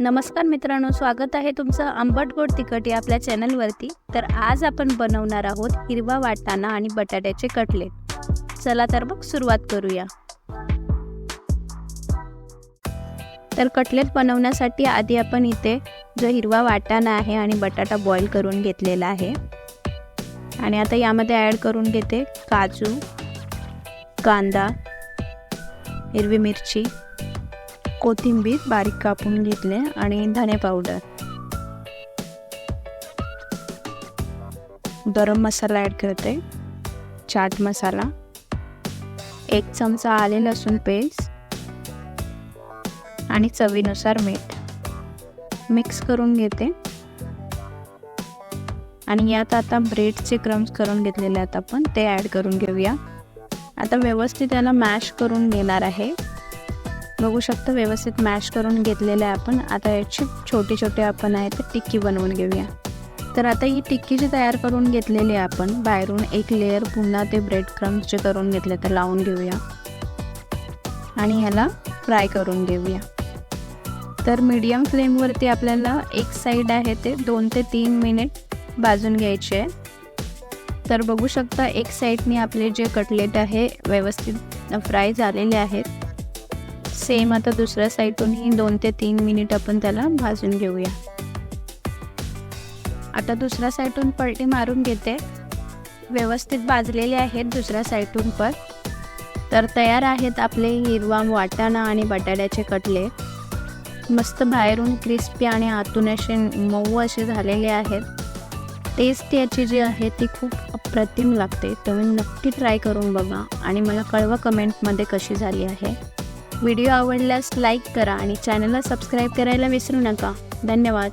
नमस्कार मित्रांनो स्वागत आहे तुमचं आंबट गोड तिखट या आपल्या चॅनलवरती. तर आज आपण बनवणार आहोत हिरवा वाटाणा आणि बटाट्याचे कटलेट. चला तर मग सुरुवात करूया. तर कटलेट बनवण्यासाठी आधी आपण इथे जो हिरवा वाटाणा आहे आणि बटाटा बॉईल करून घेतलेला आहे. आणि आता यामध्ये ॲड करून घेते काजू कांदा हिरवी मिरची कोथिंबीर बारीक कापून घेतले आणि धणे पावडर. गरम मसाला ॲड करते. चाट मसाला. एक चमचा आले लसूण पेस्ट. आणि चवीनुसार मीठ. मिक्स करून घेते. आणि यात आता ब्रेडचे क्रम्स करून घेतलेले आहेत आपण ते ॲड करून घेऊया. आता व्यवस्थित याला मॅश करून घेणार आहे. बघू शकता व्यवस्थित मॅश करून घेतलेलं आहे आपण. आता याची छोटे छोटे आपण आहे ते टिक्की बनवून घेऊया. तर आता ही टिक्की जी तयार करून घेतलेली आहे आपण. बाहेरून एक लेअर पुन्हा ते ब्रेड क्रम्स जे करून घेतले ते लावून घेऊया. आणि ह्याला फ्राय करून घेऊया. तर मीडियम फ्लेमवरती आपल्याला एक साईड आहे ते दोन ते तीन मिनिट भाजून घ्यायचे आहे. तर बघू शकता एक साईडने आपले जे कटलेट आहे व्यवस्थित फ्राय झालेले आहेत. सेम आता दुसऱ्या साईडूनही दोन ते तीन मिनिट आपण त्याला भाजून घेऊया. आता दुसऱ्या साईडून पलटी मारून घेते. व्यवस्थित भाजलेले आहेत दुसऱ्या साईडून पण तर तयार आहेत आपले हिरवा वाटाणा आणि बटाट्याचे कटले. मस्त बाहेरून क्रिस्पी आणि आतून असे मऊ असे झालेले आहेत. टेस्ट याची जी आहे ती खूप अप्रतिम लागते. तुम्ही नक्की ट्राय करून बघा. आणि मला कळवा कमेंटमध्ये कशी झाली आहे. व्हिडिओ आवडल्यास लाईक करा आणि चॅनलला सबस्क्राईब करायला विसरू नका. धन्यवाद.